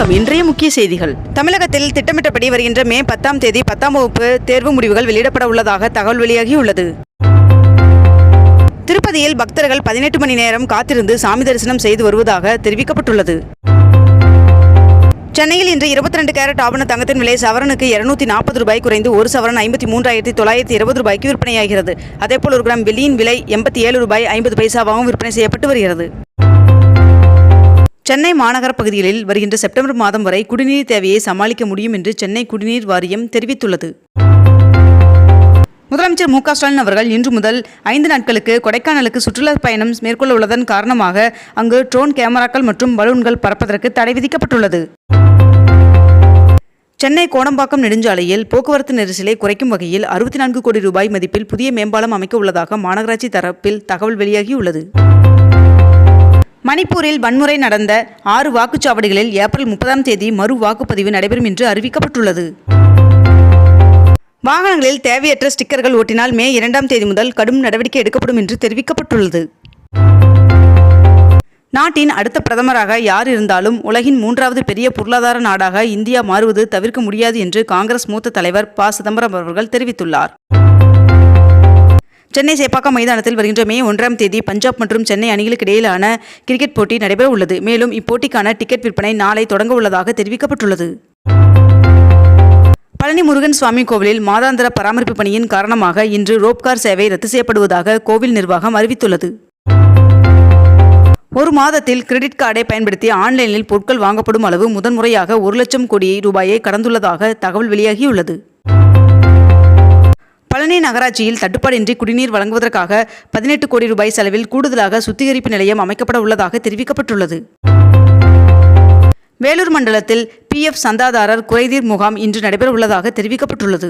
வணக்கம். இன்றைய முக்கிய செய்திகள். தமிழகத்தில் திட்டமிட்டபடி வருகின்ற மே பத்தாம் தேதி பத்தாம் வகுப்பு தேர்வு முடிவுகள் வெளியிடப்பட உள்ளதாக தகவல் வெளியாகியுள்ளது. திருப்பதியில் பக்தர்கள் பதினெட்டு மணி நேரம் காத்திருந்து சாமி தரிசனம் செய்து வருவதாக தெரிவிக்கப்பட்டுள்ளது. சென்னையில் இன்று இருபத்தி ரெண்டு கேரட் ஆபண தங்கத்தின் விலை சவரனுக்கு இருநூத்தி நாற்பது ரூபாய் குறைந்து ஒரு சவரன் ஐம்பத்தி மூன்றாயிரத்தி தொள்ளாயிரத்தி இருபது ரூபாய்க்கு விற்பனையாகிறது. அதேபோல் ஒரு கிராம் வெள்ளியின் விலை எண்பத்தி ஏழு ரூபாய் ஐம்பது பைசாவாகவும் விற்பனை செய்யப்பட்டு வருகிறது. சென்னை மாநகர பகுதிகளில் வருகின்ற செப்டம்பர் மாதம் வரை குடிநீர் தேவையை சமாளிக்க முடியும் என்று சென்னை குடிநீர் வாரியம் தெரிவித்துள்ளது. முதலமைச்சர் மு ஸ்டாலின் அவர்கள் இன்று முதல் ஐந்து நாட்களுக்கு கொடைக்கானலுக்கு சுற்றுலா பயணம் மேற்கொள்ள உள்ளதன் காரணமாக அங்கு ட்ரோன் கேமராக்கள் மற்றும் பலூன்கள் பறப்பதற்கு தடை விதிக்கப்பட்டுள்ளது. சென்னை கோடம்பாக்கம் நெடுஞ்சாலையில் போக்குவரத்து நெரிசலை குறைக்கும் வகையில் அறுபத்தி நான்கு கோடி ரூபாய் மதிப்பில் புதிய மேம்பாலம் அமைக்க உள்ளதாக மாநகராட்சி தரப்பில் தகவல் வெளியாகியுள்ளது. மணிப்பூரில் வன்முறை நடந்த ஆறு வாக்குச்சாவடிகளில் ஏப்ரல் முப்பதாம் தேதி மறு வாக்குப்பதிவு நடைபெறும் என்று அறிவிக்கப்பட்டுள்ளது. வாகனங்களில் தேவையற்ற ஸ்டிக்கர்கள் ஒட்டினால் மே இரண்டாம் தேதி முதல் கடும் நடவடிக்கை எடுக்கப்படும் என்று தெரிவிக்கப்பட்டுள்ளது. நாட்டின் அடுத்த பிரதமராக யார் இருந்தாலும் உலகின் மூன்றாவது பெரிய பொருளாதார நாடாக இந்தியா மாறுவது தவிர்க்க முடியாது என்று காங்கிரஸ் மூத்த தலைவர் ப. சிதம்பரம் அவர்கள் தெரிவித்துள்ளார். சென்னை சேப்பாக்கம் மைதானத்தில் வருகின்ற மே ஒன்றாம் தேதி பஞ்சாப் மற்றும் சென்னை அணிகளுக்கு இடையிலான கிரிக்கெட் போட்டி நடைபெற உள்ளது மேலும் இப்போட்டிக்கான டிக்கெட் விற்பனை நாளை தொடங்க உள்ளதாக தெரிவிக்கப்பட்டுள்ளது. பழனி முருகன் சுவாமி கோவிலில் மாதாந்திர பராமரிப்பு பணியின் காரணமாக இன்று ரோப்கார் சேவை ரத்து செய்யப்படுவதாக கோவில் நிர்வாகம் அறிவித்துள்ளது. ஒரு மாதத்தில் கிரெடிட் கார்டை பயன்படுத்தி ஆன்லைனில் பொருட்கள் வாங்கப்படும் அளவு முதன்முறையாக ஒரு லட்சம் கோடி ரூபாயை கடந்துள்ளதாக தகவல் வெளியாகியுள்ளது. பழனி நகராட்சியில் தட்டுப்பாடின்றி குடிநீர் வழங்குவதற்காக பதினெட்டு கோடி ரூபாய் செலவில் கூடுதலாக சுத்திகரிப்பு நிலையம் அமைக்கப்பட உள்ளதாக தெரிவிக்கப்பட்டுள்ளது. வேலூர் மண்டலத்தில் பிஎஃப் சந்தாதாரர் குறைதீர் முகாம் இன்று நடைபெற உள்ளதாக தெரிவிக்கப்பட்டுள்ளது.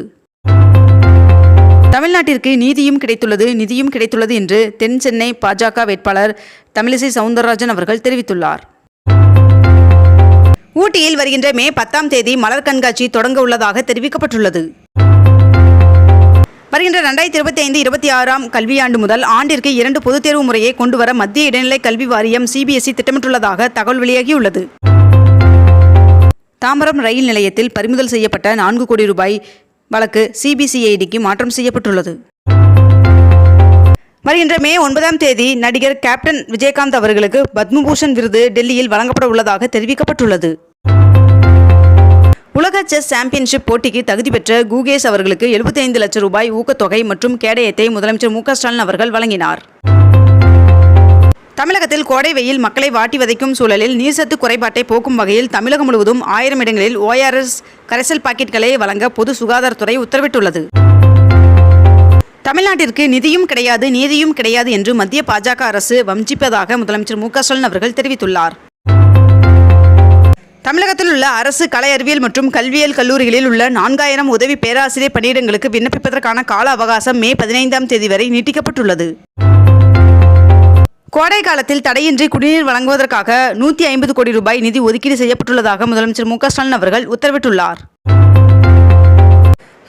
தமிழ்நாட்டிற்கு நீதியும் கிடைத்துள்ளது நிதியும் கிடைத்துள்ளது என்று தென் சென்னை பாஜக வேட்பாளர் தமிழிசை சவுந்தரராஜன் அவர்கள் தெரிவித்துள்ளார். ஊட்டியில் வருகின்ற மே பத்தாம் தேதி மலர் கண்காட்சி தொடங்க உள்ளதாக தெரிவிக்கப்பட்டுள்ளது. வருகின்ற ரெண்டாயிரத்தி இருபத்தி ஐந்து இருபத்தி ஆறாம் கல்வியாண்டு முதல் ஆண்டிற்கு இரண்டு பொதுத் தேர்வு முறையை கொண்டுவர மத்திய இடைநிலை கல்வி வாரியம் சிபிஎஸ்இ திட்டமிட்டுள்ளதாக தகவல் வெளியாகியுள்ளது. தாம்பரம் ரயில் நிலையத்தில் பறிமுதல் செய்யப்பட்ட நான்கு கோடி ரூபாய் வழக்கு சிபிசிஐடிக்கு மாற்றம் செய்யப்பட்டுள்ளது. வருகின்ற மே ஒன்பதாம் தேதி நடிகர் கேப்டன் விஜயகாந்த் அவர்களுக்கு பத்மபூஷன் விருது டெல்லியில் வழங்கப்பட உள்ளதாக தெரிவிக்கப்பட்டுள்ளது. உலக செஸ் சாம்பியன்ஷிப் போட்டிக்கு தகுதி பெற்ற கூகேஷ் அவர்களுக்கு 75 லட்சம் ரூபாய் ஊக்கத்தொகை மற்றும் கேடயத்தை முதலமைச்சர் மு க ஸ்டாலின் அவர்கள் வழங்கினார். தமிழகத்தில் கோடை வெயில் மக்களை வாட்டி வதைக்கும் சூழலில் நீர்சத்து குறைபாட்டை போக்கும் வகையில் தமிழகம் முழுவதும் ஆயிரம் இடங்களில் ஓஆர்எஸ் கரைசல் பாக்கெட்களை வழங்க பொது சுகாதாரத்துறை உத்தரவிட்டுள்ளது. தமிழ்நாட்டிற்கு நிதியும் கிடையாது நீதியும் கிடையாது என்று மத்திய பாஜக அரசு வஞ்சிப்பதாக முதலமைச்சர் மு க ஸ்டாலின் அவர்கள் தெரிவித்துள்ளார். தமிழகத்தில் உள்ள அரசு கலை அறிவியல் மற்றும் கல்வியியல் கல்லூரிகளில் உள்ள நான்காயிரம் உதவி பேராசிரியர் பணியிடங்களுக்கு விண்ணப்பிப்பதற்கான கால அவகாசம் மே பதினைந்தாம் தேதி வரை நீட்டிக்கப்பட்டுள்ளது. கோடை காலத்தில் தடையின்றி குடிநீர் வழங்குவதற்காக நூற்றி ஐம்பது கோடி ரூபாய் நிதி ஒதுக்கீடு செய்யப்பட்டுள்ளதாக முதலமைச்சர் மு க ஸ்டாலின் அவர்கள் உத்தரவிட்டுள்ளார்.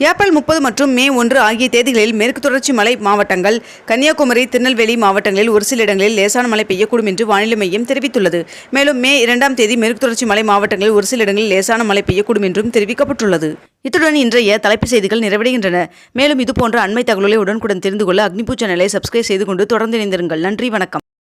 ஏப்ரல் முப்பது மற்றும் மே ஒன்று ஆகிய தேதிகளில் மேற்கு தொடர்ச்சி மலை மாவட்டங்கள் கன்னியாகுமரி திருநெல்வேலி மாவட்டங்களில் ஒரு சில இடங்களில் லேசான மழை பெய்யக்கூடும் என்று வானிலை மையம் தெரிவித்துள்ளது. மேலும் மே இரண்டாம் தேதி மேற்கு தொடர்ச்சி மலை மாவட்டங்களில் ஒரு சில இடங்களில் லேசான மழை பெய்யக்கூடும் என்றும் தெரிவிக்கப்பட்டுள்ளது. இத்துடன் இன்றைய தலைப்புச் செய்திகள் நிறைவடைகின்றன. மேலும் இதுபோன்ற அண்மை தகவல்களை உடனுக்குடன் தெரிந்து கொள்ள அக்னிபூ சேனலை சப்ஸ்கிரைப் செய்து கொண்டு தொடர்ந்து இணைந்திருங்கள். நன்றி வணக்கம்.